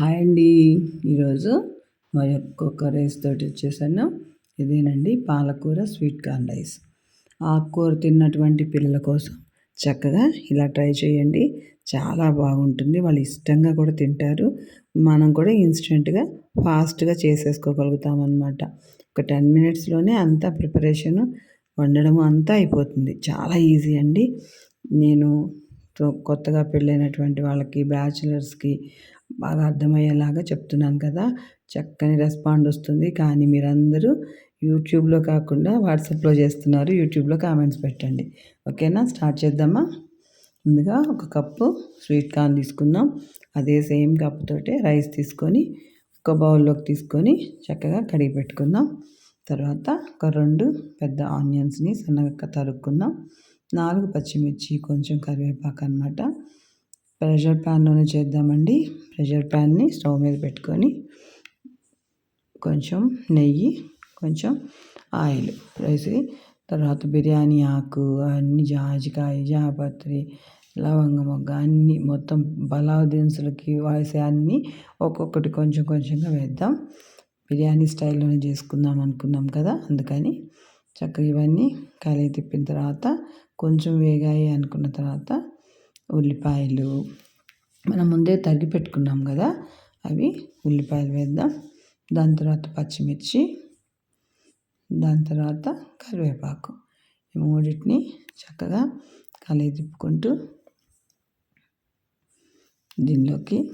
Hi అండి. ఈరోజు మరి ఒక్కొక్క రైస్ తోటి వచ్చేసాను. ఇదేనండి పాలకూర స్వీట్ కార్న్ రైస్. ఆకుకూర తిన్నటువంటి పిల్లల కోసం చక్కగా ఇలా ట్రై చేయండి. చాలా బాగుంటుంది. వాళ్ళు ఇష్టంగా కూడా తింటారు. మనం కూడా ఇన్స్టెంట్గా ఫాస్ట్గా చేసేసుకోగలుగుతాం అనమాట ఒక టెన్ మినిట్స్లోనే అంతా ప్రిపరేషను వండడం అంతా అయిపోతుంది. చాలా ఈజీ అండి. నేను కొత్తగా పెళ్ళైనటువంటి వాళ్ళకి బ్యాచిలర్స్కి బాగా అర్థమయ్యేలాగా చెప్తున్నాను కదా. చక్కని రెస్పాండ్ వస్తుంది. కానీ మీరందరూ యూట్యూబ్లో కాకుండా వాట్సాప్లో చేస్తున్నారు. యూట్యూబ్లో కామెంట్స్ పెట్టండి. ఓకేనా? స్టార్ట్ చేద్దామా? ముందుగా ఒక కప్పు స్వీట్ కార్న్ తీసుకుందాం. అదే సేమ్ కప్పుతోటే రైస్ తీసుకొని ఒక బౌల్లోకి తీసుకొని చక్కగా కడిగి పెట్టుకుందాం. తర్వాత ఒక రెండు పెద్ద ఆనియన్స్ని సన్నగా తరుక్కుందాం. నాలుగు పచ్చిమిర్చి కొంచెం కరివేపాకు అనమాట ప్రెషర్ ప్యాన్లోనే చేద్దామండి. ప్రెషర్ ప్యాన్ని స్టవ్ మీద పెట్టుకొని కొంచెం నెయ్యి కొంచెం ఆయిల్. వేసి తర్వాత బిర్యానీ ఆకు అన్ని జాజికాయ జాపత్రి లవంగ మొగ్గ అన్నీ మొత్తం పలావ్ దినుసులకి వేసే అన్నీ ఒక్కొక్కటి కొంచెం కొంచెంగా వేద్దాం. బిర్యానీ స్టైల్లోనే చేసుకుందాం అనుకున్నాం కదా అందుకని చక్కగా ఇవన్నీ కలిగి తిప్పిన తర్వాత కొంచెం వేగాయి అనుకున్న తర్వాత ఉల్లిపాయలు మనం ముందే తరిగి పెట్టుకున్నాం కదా అవి ఉల్లిపాయలు వేద్దాం. దాని తర్వాత పచ్చిమిర్చి దాని తర్వాత కరివేపాకు. ఈ మూడింటిని చక్కగా కలిగి తిప్పుకుంటూ దీనిలోకి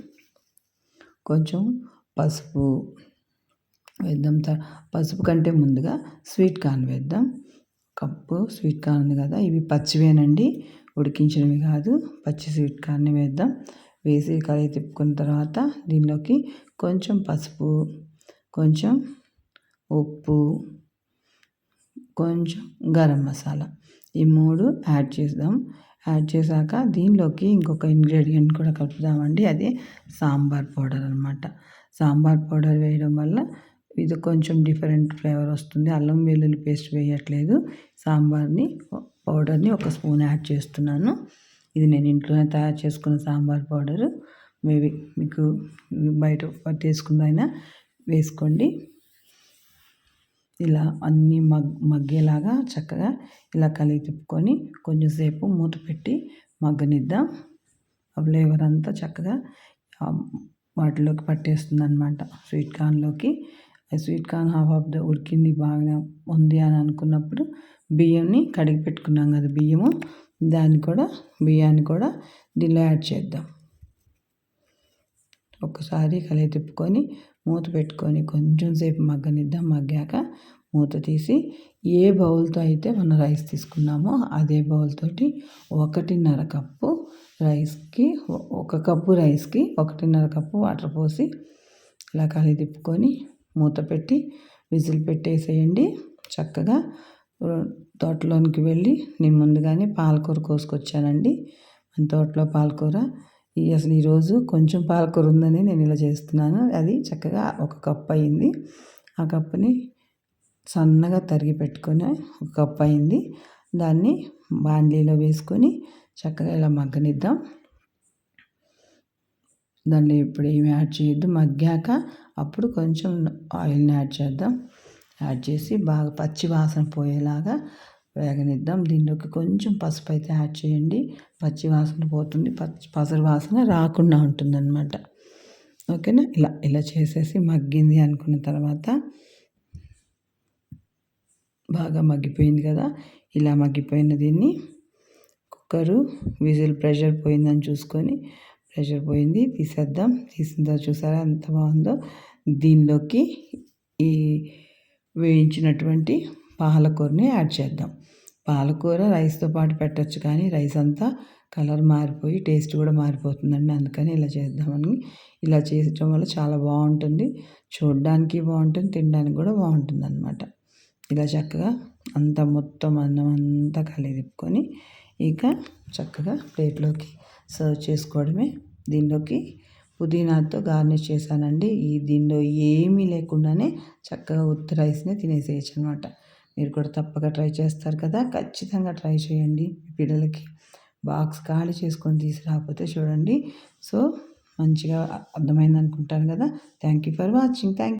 కొంచెం పసుపు వేద్దాం. పసుపు కంటే ముందుగా స్వీట్ కార్న్ వేద్దాం. కప్పు స్వీట్ కార్న్ ఉంది కదా ఇవి పచ్చివేనండి. ఉడికించినవి కాదు. పచ్చి స్వీట్ కార్న్ వేద్దాం. వేసి కలయి తిప్పుకున్న తర్వాత దీనిలోకి కొంచెం పసుపు కొంచెం ఉప్పు కొంచెం గరం మసాలా ఈ మూడు యాడ్ చేద్దాం. యాడ్ చేశాక దీనిలోకి ఇంకొక ఇంగ్రీడియంట్ కూడా కలుపుదామండి. అది సాంబార్ పౌడర్ అనమాట సాంబార్ పౌడర్ వేయడం వల్ల ఇది కొంచెం డిఫరెంట్ ఫ్లేవర్ వస్తుంది. అల్లం వెల్లుల్లి పేస్ట్ వేయట్లేదు. సాంబార్ని పౌడర్ని ఒక స్పూన్ యాడ్ చేస్తున్నాను. ఇది నేను ఇంట్లోనే తయారు చేసుకున్న సాంబార్ పౌడరు. మేబీ మీకు బయట పట్టేసుకుందైనా వేసుకోండి. ఇలా అన్నీ మగ్ మగ్గేలాగా చక్కగా ఇలా కలిగి తిప్పుకొని కొంచెంసేపు మూత పెట్టి మగ్గనిద్దాం. ఆ ఫ్లేవర్ అంతా చక్కగా వాటిలోకి పట్టేస్తుంది అనమాట sweet కార్న్లోకి. Sweet corn half of the ఉడికింది బాగా ఉంది అని అనుకున్నప్పుడు బియ్యంని కడిగి పెట్టుకున్నాం కదా బియ్యము. దాన్ని కూడా బియ్యాన్ని కూడా దీనిలో యాడ్ చేద్దాం. ఒకసారి కలయి తిప్పుకొని మూత పెట్టుకొని కొంచెం సేపు మగ్గనిద్దాం. మగ్గాక మూత తీసి ఏ బౌల్తో అయితే మనం రైస్ తీసుకున్నామో అదే బౌల్తోటి ఒకటిన్నర కప్పు రైస్కి ఒక కప్పు రైస్కి ఒకటిన్నర కప్పు వాటర్ పోసి ఇలా కలిగి తిప్పుకొని మూత పెట్టి విజిల్ పెట్టేసేయండి. చక్కగా తోటలోనికి వెళ్ళి నేను ముందుగానే పాలకూర కోసుకొచ్చానండి. మన తోటలో పాలకూర. అసలు ఈరోజు కొంచెం పాలకూర ఉందని నేను ఇలా చేస్తున్నాను. అది చక్కగా ఒక కప్ అయింది. ఆ కప్పుని సన్నగా తరిగి పెట్టుకొని ఒక కప్ అయింది. దాన్ని బాండ్లీలో వేసుకొని చక్కగా ఇలా మగ్గనిద్దాం. దాన్ని ఇప్పుడు ఏమి యాడ్ చేయొద్దు. మగ్గాక అప్పుడు కొంచెం ఆయిల్ని యాడ్ చేద్దాం. యాడ్ చేసి బాగా పచ్చి వాసన పోయేలాగా వేగనిద్దాం. దీనిలోకి కొంచెం పసుపు అయితే యాడ్ చేయండి. పచ్చి వాసన పోతుంది. పచ్చి పసరు వాసన రాకుండా ఉంటుందన్నమాట. ఓకేనా? ఇలా ఇలా చేసేసి మగ్గింది అనుకున్న తర్వాత బాగా మగ్గిపోయింది కదా? ఇలా మగ్గిపోయిన దీన్ని కుక్కరు విజిల్ ప్రెషర్ పోయిందని చూసుకొని ప్రెషర్ పోయింది. తీసేద్దాం. తీసిన తర్వాత చూసారా? ఎంత బాగుందో. దీనిలోకి ఈ వేయించినటువంటి పాలకూరని యాడ్ చేద్దాం. పాలకూర రైస్తో పాటు పెట్టచ్చు కానీ రైస్ అంతా కలర్ మారిపోయి టేస్ట్ కూడా మారిపోతుందండి. అందుకని ఇలా చేద్దామని. ఇలా చేయటం వల్ల చాలా బాగుంటుంది. చూడడానికి బాగుంటుంది తినడానికి కూడా బాగుంటుంది అనమాట ఇలా చక్కగా అంత మొత్తం అన్నం అంతా కలిదిప్పుకొని ఇక చక్కగా ప్లేట్లోకి సర్వ్ చేసుకోవడమే. దీనిలోకి పుదీనాతో గార్నిష్ చేశానండి. ఈ దీనిలో ఏమీ లేకుండానే చక్కగా ఉత్తి రైస్ని తినేసేయచ్చు అనమాట మీరు కూడా తప్పక ట్రై చేస్తారు కదా. ఖచ్చితంగా ట్రై చేయండి పిల్లలకి. బాక్స్ ఖాళీ చేసుకొని తీసుకురాకపోతే చూడండి. సో మంచిగా అర్థమైంది అనుకుంటాను కదా. Thank you for watching. Thank